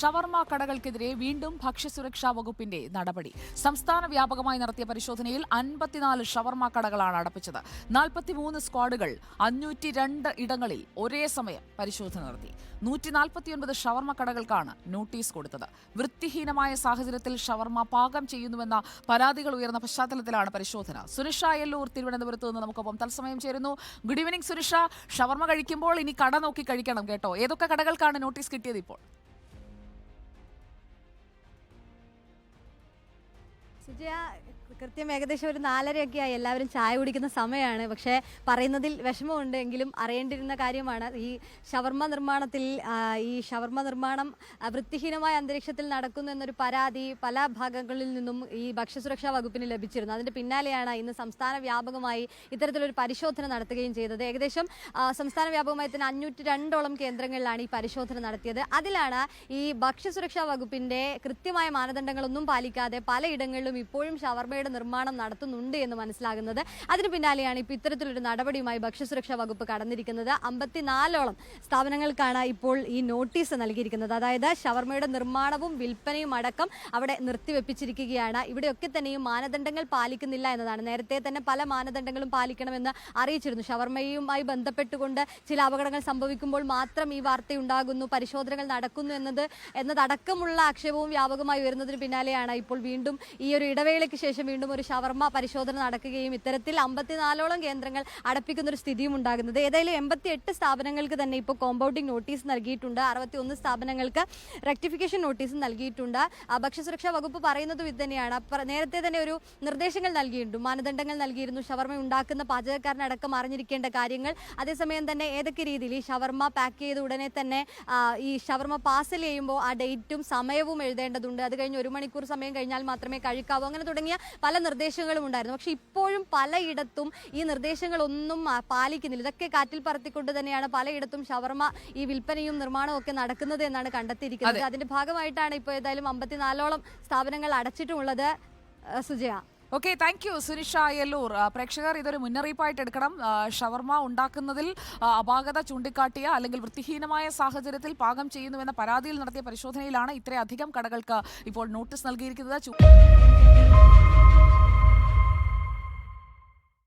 ഷവർമ കടകൾക്കെതിരെ വീണ്ടും ഭക്ഷ്യസുരക്ഷാ വകുപ്പിന്റെ നടപടി. സംസ്ഥാന വ്യാപകമായി നടത്തിയ പരിശോധനയിൽ അൻപത്തിനാല് ഷവർമ കടകളാണ് അടപ്പിച്ചത്. നാൽപ്പത്തിമൂന്ന് സ്ക്വാഡുകൾ അഞ്ഞൂറ്റി രണ്ട് ഇടങ്ങളിൽ ഒരേ സമയം പരിശോധന നടത്തി. നൂറ്റി നാൽപ്പത്തിയൊൻപത് ഷവർമ കടകൾക്കാണ് നോട്ടീസ് കൊടുത്തത്. വൃത്തിഹീനമായ സാഹചര്യത്തിൽ ഷവർമ പാകം ചെയ്യുന്നുവെന്ന പരാതികൾ ഉയർന്ന പശ്ചാത്തലത്തിലാണ് പരിശോധന. സുരക്ഷ എല്ലൂർ തിരുവനന്തപുരത്ത് നിന്ന് നമുക്കൊപ്പം തത്സമയം ചേരുന്നു. ഗുഡ് ഈവനിംഗ് സുരക്ഷ. ഷവർമ കഴിക്കുമ്പോൾ ഇനി കട നോക്കി കഴിക്കണം കേട്ടോ. ഏതൊക്കെ കടകൾക്കാണ് നോട്ടീസ് കിട്ടിയത് ഇപ്പോൾ? സുജയ കൃത്യം ഏകദേശം ഒരു നാലരയൊക്കെ ആയി. എല്ലാവരും ചായ കുടിക്കുന്ന സമയമാണ് പക്ഷേ പറയുന്നതിൽ വിഷമമുണ്ട് എങ്കിലും അറിയേണ്ടിരുന്ന കാര്യമാണ്. ഈ ഷവർമ്മ നിർമ്മാണത്തിൽ ഈ ഷവർമ്മ നിർമ്മാണം വൃത്തിഹീനമായ അന്തരീക്ഷത്തിൽ നടക്കുന്നു എന്നൊരു പരാതി പല ഭാഗങ്ങളിൽ നിന്നും ഈ ഭക്ഷ്യസുരക്ഷാ വകുപ്പിന് ലഭിച്ചിരുന്നു. അതിന്റെ പിന്നാലെയാണ് ഇന്ന് സംസ്ഥാന വ്യാപകമായി ഇത്തരത്തിലൊരു പരിശോധന നടത്തുകയും ചെയ്തത്. ഏകദേശം സംസ്ഥാന വ്യാപകമായി തന്നെ അഞ്ഞൂറ്റി രണ്ടോളം കേന്ദ്രങ്ങളിലാണ് ഈ പരിശോധന നടത്തിയത്. അതിലാണ് ഈ ഭക്ഷ്യസുരക്ഷാ വകുപ്പിന്റെ കൃത്യമായ മാനദണ്ഡങ്ങളൊന്നും പാലിക്കാതെ പലയിടങ്ങളിലും ഇപ്പോഴും ഷവർമയുടെ നിർമ്മാണം നടത്തുന്നുണ്ട് എന്ന് മനസ്സിലാകുന്നത്. അതിന് പിന്നാലെയാണ് ഇപ്പോൾ ഇത്തരത്തിലൊരു നടപടിയുമായി ഭക്ഷ്യസുരക്ഷാ വകുപ്പ് കടന്നിരിക്കുന്നത്. അമ്പത്തിനാലോളം സ്ഥാപനങ്ങൾക്കാണ് ഇപ്പോൾ ഈ നോട്ടീസ് നൽകിയിരിക്കുന്നത്. അതായത് ഷവർമയുടെ നിർമ്മാണവും വിൽപ്പനയും അടക്കം അവിടെ നിർത്തിവെപ്പിച്ചിരിക്കുകയാണ്. ഇവിടെയൊക്കെ തന്നെയും മാനദണ്ഡങ്ങൾ പാലിക്കുന്നില്ല എന്നതാണ്. നേരത്തെ തന്നെ പല മാനദണ്ഡങ്ങളും പാലിക്കണമെന്ന് അറിയിച്ചിരുന്നു. ഷവർമയുമായി ബന്ധപ്പെട്ടുകൊണ്ട് ചില അപകടങ്ങൾ സംഭവിക്കുമ്പോൾ മാത്രം ഈ വാർത്തയുണ്ടാകുന്നു പരിശോധനകൾ നടക്കുന്നു എന്നത് എന്നതടക്കമുള്ള ആക്ഷേപവും വ്യാപകമായി ഉയരുന്നതിന് പിന്നാലെയാണ് ഇപ്പോൾ വീണ്ടും ഈ ഒരു ഇടവേളയ്ക്ക് ശേഷം വീണ്ടും ഒരു ഷവർമ്മ പരിശോധന നടക്കുകയും ഇത്തരത്തിൽ അമ്പത്തിനാലോളം കേന്ദ്രങ്ങൾ അടപ്പിക്കുന്ന ഒരു സ്ഥിതിയും ഉണ്ടാകുന്നത്. ഏതായാലും എൺപത്തി എട്ട് സ്ഥാപനങ്ങൾക്ക് തന്നെ ഇപ്പോൾ കോമ്പൗണ്ടിംഗ് നോട്ടീസ് നൽകിയിട്ടുണ്ട്. അറുപത്തി ഒന്ന് സ്ഥാപനങ്ങൾക്ക് റെക്ടിഫിക്കേഷൻ നോട്ടീസ് നൽകിയിട്ടുണ്ട്. ഭക്ഷ്യസുരക്ഷാ വകുപ്പ് പറയുന്നതും ഇത് തന്നെയാണ്. നേരത്തെ തന്നെ ഒരു നിർദ്ദേശങ്ങൾ നൽകിയിട്ടുണ്ട്. മാനദണ്ഡങ്ങൾ നൽകിയിരുന്നു. ഷവർമ്മ ഉണ്ടാക്കുന്ന പാചകക്കാരനടക്കം അറിഞ്ഞിരിക്കേണ്ട കാര്യങ്ങൾ. അതേസമയം തന്നെ ഏതൊക്കെ രീതിയിൽ ഈ ഷവർമ്മ പാക്ക് ചെയ്ത ഉടനെ തന്നെ ഈ ഷവർമ്മ പാർസൽ ചെയ്യുമ്പോൾ ആ ഡേറ്റും സമയവും എഴുതേണ്ടതുണ്ട്. അത് കഴിഞ്ഞ് ഒരു മണിക്കൂർ സമയം കഴിഞ്ഞാൽ മാത്രമേ കഴിക്കാവൂ അങ്ങനെ തുടങ്ങിയ പല നിർദ്ദേശങ്ങളും ഉണ്ടായിരുന്നു. പക്ഷെ ഇപ്പോഴും പലയിടത്തും ഈ നിർദ്ദേശങ്ങളൊന്നും പാലിക്കുന്നില്ല. ഇതൊക്കെ കാറ്റിൽ പറത്തിക്കൊണ്ട് തന്നെയാണ് പലയിടത്തും ഷവർമ ഈ വിൽപ്പനയും നിർമ്മാണവും ഒക്കെ നടക്കുന്നത് എന്നാണ് കണ്ടെത്തിയിരിക്കുന്നത്. അതിന്റെ ഭാഗമായിട്ടാണ് ഇപ്പോൾ ഏതായാലും അമ്പത്തിനാലോളം സ്ഥാപനങ്ങൾ അടച്ചിട്ടുമുള്ളത് Sujaya. Okay thank you Sunisha Ayyallur പ്രേക്ഷകർ ഇതൊരു മുന്നറിയിപ്പായിട്ട് എടുക്കണം. ആ, ഷവർമ ഉണ്ടാക്കുന്നതിൽ ആ, അപാകത ചൂണ്ടിക്കാട്ടിയ അല്ലെങ്കിൽ വൃത്തിഹീനമായ സാഹചര്യത്തിൽ പാകം ചെയ്യുന്നുവെന്ന പരാതിയിൽ നടത്തിയ പരിശോധനയിലാണ് ഇത്രയധികം കടകൾക്ക് ഇപ്പോൾ നോട്ടീസ് നൽകിയിരിക്കുന്നത്.